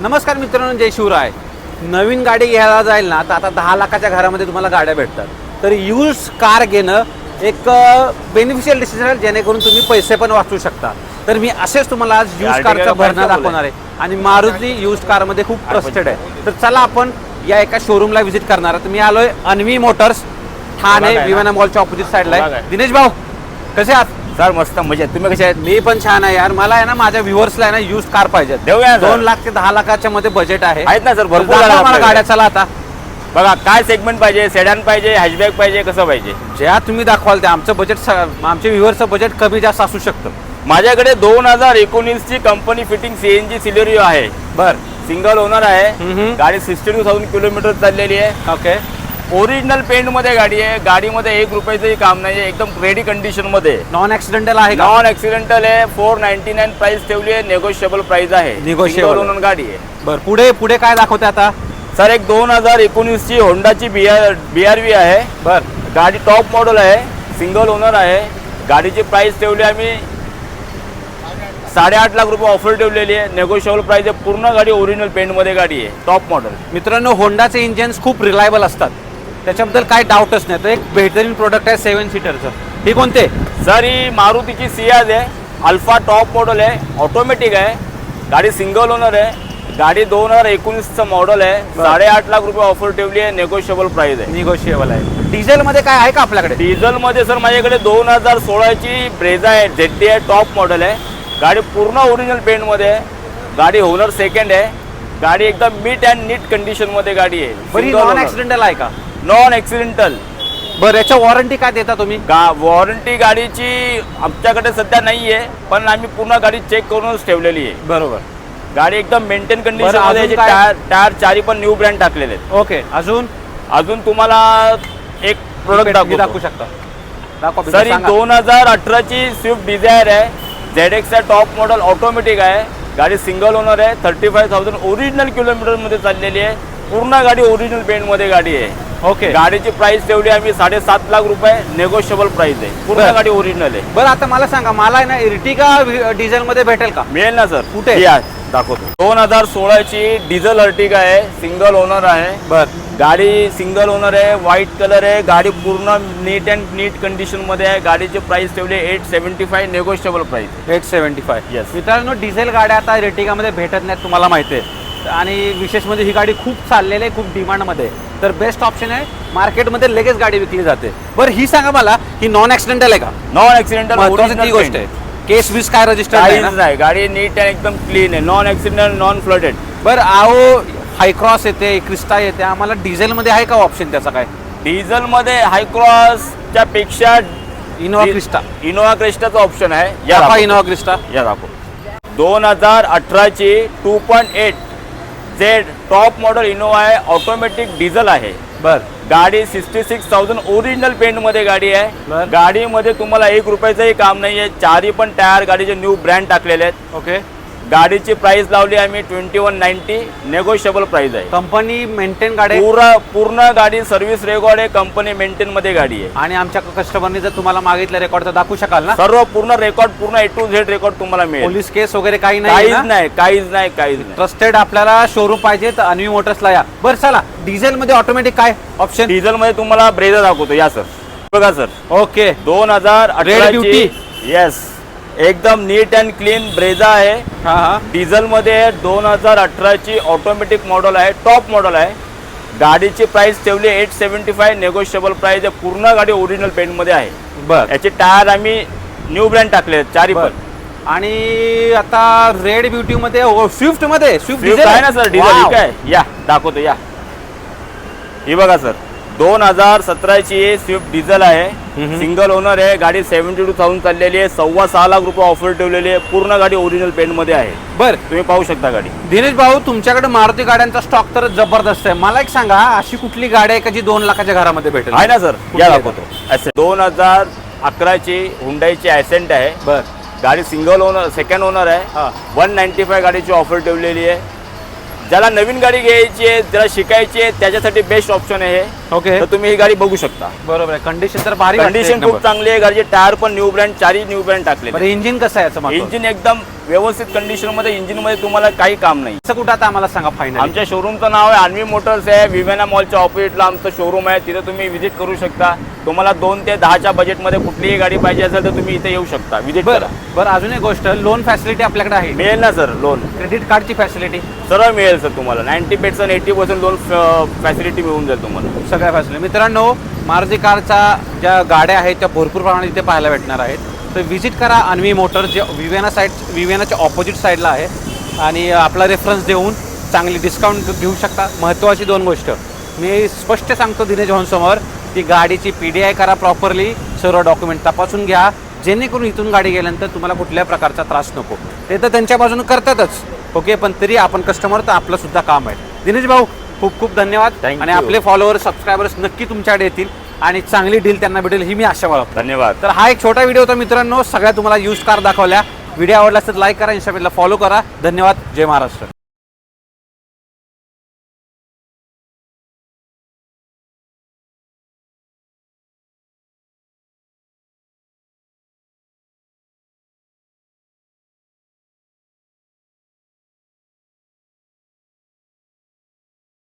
मित्रांनो जय शिवराय. नवीन गाडी घ्यायला जाईल ना तर आता दहा लाखाच्या घरामध्ये तुम्हाला गाड्या भेटतात. तर यूज कार घेणं एक बेनिफिशियल डिसिजन आहे जेणेकरून तुम्ही पैसे पण वाचवू शकता. तर मी असेच तुम्हाला आज यूज कारचा भरणा दाखवणार आहे. आणि मारुती यूज कारमध्ये खूप ट्रस्टेड आहे. तर चला आपण या एका शोरूमला व्हिजिट करणार आहे तर मी आलोय अन्वी मोटर्स ठाणे? विमाना मॉलच्या ऑपोजिट साईडला आहे. दिनेश भाऊ कसे आहात? सर मस्त मजेत. तुम्ही कसे आहेत? मी पण छान आहे यार. मला आहे ना माझ्या व्ह्युअर्सला आहे ना यूज कार पाहिजे देऊया सर. दोन लाख ते दहा लाखाच्या मध्ये बजेट आहे. आहेत ना, सर, भरपूर दाखवा गाड्या मला आपल्याकडे. गाड्या चला आता. बघा काय सेगमेंट पाहिजे सेडॅन पाहिजे हॅशबॅग पाहिजे कसं पाहिजे? ज्या तुम्ही दाखवाल ते आमचं बजेट आमच्या व्ह्युअरचं बजेट कमी जास्त असू शकतं. माझ्याकडे दोन हजार एकोणीस ची कंपनी फिटिंग सीएनजी सिलेरिओ आहे. बर. सिंगल ओनर आहे. हम्म. गाडी सिक्स्टी टू थाउजंड किलोमीटर चाललेली आहे. ओके ओरिजिनल पेंटमध्ये गाडी आहे. गाडीमध्ये एक रुपयाचंही काम नाही एकदम रेडी कंडिशनमध्ये नॉन ऍक्सिडेंटल आहे नॉन ऍक्सिडेंटल आहे. फोर नाईन्टी नाईन प्राइस ठेवली आहे. नेगोशिएबल प्राइस आहे. Single owner गाडी आहे. बर पुढे पुढे काय दाखवते आता? सर एक दोन हजार एकोणीस ची होंडाची B R B R V आहे. बर. गाडी टॉप मॉडेल आहे. सिंगल ओनर आहे. गाडीची प्राइस ठेवली आम्ही साडेआठ लाख रुपये ऑफर ठेवलेली आहे. नेगोशिएबल प्राइस आहे. पूर्ण गाडी ओरिजिनल पेंटमध्ये गाडी आहे. टॉप मॉडेल मित्रांनो होंडाचे इंजिन्स खूप रिलायबल असतात. त्याच्याबद्दल काय डाऊटच नाही. तर एक बेहतरीन प्रोडक्ट आहे सेवन सीटरचं हे कोणते? सर ही मारुतीची सियाज आहे. अल्फा टॉप मॉडेल आहे. ऑटोमॅटिक आहे. गाडी सिंगल ओनर आहे. गाडी दोन हजार एकोणीसचं मॉडेल आहे. बरं. साडेआठ लाख रुपये ऑफर ठेवली आहे. नेगोशिएबल प्राइस आहे. निगोशिएबल आहे. डिझेल मध्ये काय आहे का आपल्याकडे? डिझेलमध्ये सर माझ्याकडे दोन हजार सोळाची ब्रेझा आहे. झेड डी आहे टॉप मॉडेल आहे. गाडी पूर्ण ओरिजिनल पेंटमध्ये आहे. गाडी ओनर सेकंड आहे. गाडी एकदम मीट अँड नीट कंडिशनमध्ये गाडी बरी आहे नॉन ऍक्सिडेंटल आहे का? नॉन ऍक्सिडेंटल बरं याच्या वॉरंटी काय देता तुम्ही? गा वॉरंटी गाडीची आमच्याकडे सध्या नाही आहे पण आम्ही पूर्ण गाडी चेक करूनच ठेवलेली आहे. बरोबर. गाडी एकदम मेंटेन बरं, कंडिशन अजून मध्ये काय? टायर टायर चारी पण न्यू ब्रँड टाकलेले आहेत. ओके अजून? अजून तुम्हाला एक प्रोडक्ट दाखवू दाखवू शकता. दाखवा सर ही सांगा. दोन हजार अठराची स्विफ्ट डिझायर आहे. झेड एक्सचा टॉप मॉडेल ऑटोमॅटिक आहे. गाडी सिंगल ओनर आहे. थर्टी फाय थाउजंड ओरिजिनल किलोमीटरमध्ये चाललेली आहे. पूर्ण गाडी ओरिजिनल पेंटमध्ये गाडी आहे. ओके गाडीची प्राइस ठेवली आम्ही साडेसात लाख रुपये नेगोशिएबल प्राइस आहे. पूर्ण बरं. गाडी ओरिजिनल आहे. बरं आता मला सांगा मला आहे ना इर्टिगा डिझेल मध्ये भेटेल का? मिळेल ना सर. कुठे? आहे, दाखवतो. दोन हजार सोळाची डिझेल अर्टिगा आहे सिंगल ओनर आहे. बर. गाडी सिंगल ओनर आहे व्हाईट कलर आहे. गाडी पूर्ण नीट अँड नीट कंडिशनमध्ये आहे. गाडीची प्राइस ठेवली eight seventy five negotiable price eight seventy five Yes. मित्रांनो डिझेल गाड्या आता इर्टिगामध्ये भेटत नाहीत तुम्हाला माहिती आहे. आणि विशेष म्हणजे ही गाडी खूप चाललेली आहे खूप डिमांडमध्ये आहे तर बेस्ट ऑप्शन आहे मार्केटमध्ये लगेच गाडी विकली जाते. बरं ही सांगा मला ही नॉन ऍक्सिडेंटल आहे का? नॉन ऍक्सिडेंटल ती गोष्ट आहे. केस वीस काय रजिस्टर नाही गाडी नीट अँड एकदम क्लीन आहे. नॉन ऍक्सिडेंटल नॉन फ्लडेड बरं आओ हायक्रॉस येते क्रिस्टा येते. आम्हाला डिझेलमध्ये आहे का ऑप्शन त्याचा काय? डिझेल मध्ये हायक्रॉसच्या पेक्षा इनोवा क्रिस्टा इनोवा क्रेस्टाचा ऑप्शन आहे. या. इनोवा क्रिस्टा या दाखव. दोन हजार अठराची two point eight Z top model Innova आहे. ऑटोमॅटिक डिझेल आहे. बर. गाडी सिक्स्टी सिक्स थाउजंड ओरिजिनल पेंटमध्ये गाडी आहे. गाडीमध्ये तुम्हाला एक रुपयाचंही काम नाही आहे चारही पण टायर गाडीचे न्यू ब्रँड टाकलेले आहेत. ओके गाडीची प्राइस लावली आम्ही twenty one ninety negotiable price आहे. कंपनी मेंटेन गाडी पूर्ण पूर्ण गाडी सर्व्हिस रेकॉर्ड आहे कंपनी मेंटेन मध्ये गाडी आहे. आणि आमच्या कस्टमरनी जर तुम्हाला मागितलं रेकॉर्ड तर दाखवू शकाल ना? सर्व पूर्ण रेकॉर्ड पूर्ण ए टू झेड रेकॉर्ड तुम्हाला मिळेल. पोलीस केस वगैरे काही नाही काहीच ना? नाही काहीच नाही काहीच नाही. ट्रस्टेड आपल्याला शोरूम पाहिजे तर अन्वी मोटर्सला या. बरं चला. डिझेल मध्ये ऑटोमॅटिक काय ऑप्शन डिझेल मध्ये तुम्हाला ब्रेझा दाखवतो. या सर बघा सर ओके दोन हजार. येस एकदम नीट अँड क्लीन ब्रेझा आहे. हा हा. डिझेल मध्ये दोन हजार अठराची ऑटोमॅटिक मॉडेल आहे टॉप मॉडेल आहे. गाडीची प्राइस ठेवली eight seventy five negotiable price आहे पूर्ण गाडी ओरिजिनल पेंटमध्ये आहे. बर. याचे टायर आम्ही न्यू ब्रँड टाकले आहेत, चारी. पण. आणि आता रेड ब्युटी मध्ये स्विफ्टमध्ये स्विफ्ट आहे? ना सर डिझेल ही काय या दाखवतो या. ही बघा सर दोन हजार सतराची स्विफ्ट डिझेल आहे. सिंगल ओनर आहे. गाडी सेव्हन्टी टू थाउजंड चाललेली आहे. सव्वा सहा लाख रुपये ऑफर ठेवलेली आहे. पूर्ण गाडी ओरिजिनल पेंटमध्ये आहे. बर. तुम्ही पाहू शकता गाडी. दिनेश भाऊ तुमच्याकडे मारुती गाड्यांचा स्टॉक तर जबरदस्त आहे. मला एक सांगा अशी कुठली गाडी आहे का जी दोन लाखाच्या घरामध्ये भेटेल? आहे ना सर? या? दाखवतो. दोन हजार अकराची हुंडाईची ॲसेंट आहे. बर. गाडी सिंगल ओनर सेकंड ओनर. आहे. वन नाईन्टी फाय गाडीची ऑफर ठेवलेली आहे. ज्याला नवीन गाडी घ्यायची आहे ज्याला शिकायची आहे त्याच्यासाठी बेस्ट ऑप्शन आहे ओके तर तुम्ही ही गाडी बघू शकता. बरोबर आहे. कंडिशन तर भारी कंडिशन. खूप चांगली आहे गाडीचे टायर पण न्यू ब्रँड चारही न्यू ब्रँड टाकले इंजिन कसं आहे याचं महत्त्व? इंजिन एकदम व्यवस्थित कंडिशनमध्ये इंजिनमध्ये तुम्हाला काही काम नाही. असं कुठं आता आम्हाला सांगा फायनल आमच्या शोरूमचं नाव आहे अन्वी मोटर्स आहे विवेना मॉलच्या ऑपोजिटला आमचं शोरूम आहे. तिथे तुम्ही विजिट करू शकता. तुम्हाला दोन ते दहाच्या बजेटमध्ये कुठलीही गाडी पाहिजे असेल तर तुम्ही इथे येऊ शकता. विजिट करा. बरं बरं अजून एक गोष्ट. लोन फॅसिलिटी आपल्याकडे आहे. मिळेल ना सर लोन क्रेडिट कार्डची फॅसिलिटी सरळ मिळेल सर तुम्हाला. Ninety percent eighty percent loan facility मिळून जाईल तुम्हाला. सगळ्या फॅसिलिटी मित्रांनो मारुती कारच्या ज्या गाड्या आहेत त्या भरपूर प्रमाणात इथे पाहायला भेटणार आहेत. तर व्हिजिट करा अन्वी मोटर जे विवेना साईड विवेनाच्या ऑपोजिट साईडला आहे. आणि आपला रेफरन्स देऊन चांगली डिस्काउंट घेऊ शकता. महत्त्वाची दोन गोष्ट. मी स्पष्ट सांगतो दिनेश भाऊंसमोर ती गाडीची पी डी आय करा प्रॉपरली सर्व डॉक्युमेंट तपासून घ्या. जेणेकरून इथून गाडी गेल्यानंतर तुम्हाला कुठल्या प्रकारचा त्रास नको. ते तर त्यांच्या बाजूने करतातच. ओके? पण तरी आपण कस्टमर तर आपलंसुद्धा काम आहे. दिनेश भाऊ खूप खूप धन्यवाद. Thank आणि you. आपले फॉलोअर्स सबस्क्रायबर्स नक्की तुमच्याकडे येतील. आणि चांगली डील त्यांना भेटेल ही मी आशा बाळगतो. धन्यवाद. तर हा एक छोटा व्हिडिओ होता मित्रांनो सगळ्या तुम्हाला यूज कार दाखवल्या. व्हिडिओ आवडला तर लाईक करा इंस्टाग्रामला फॉलो करा. धन्यवाद. जय महाराष्ट्र.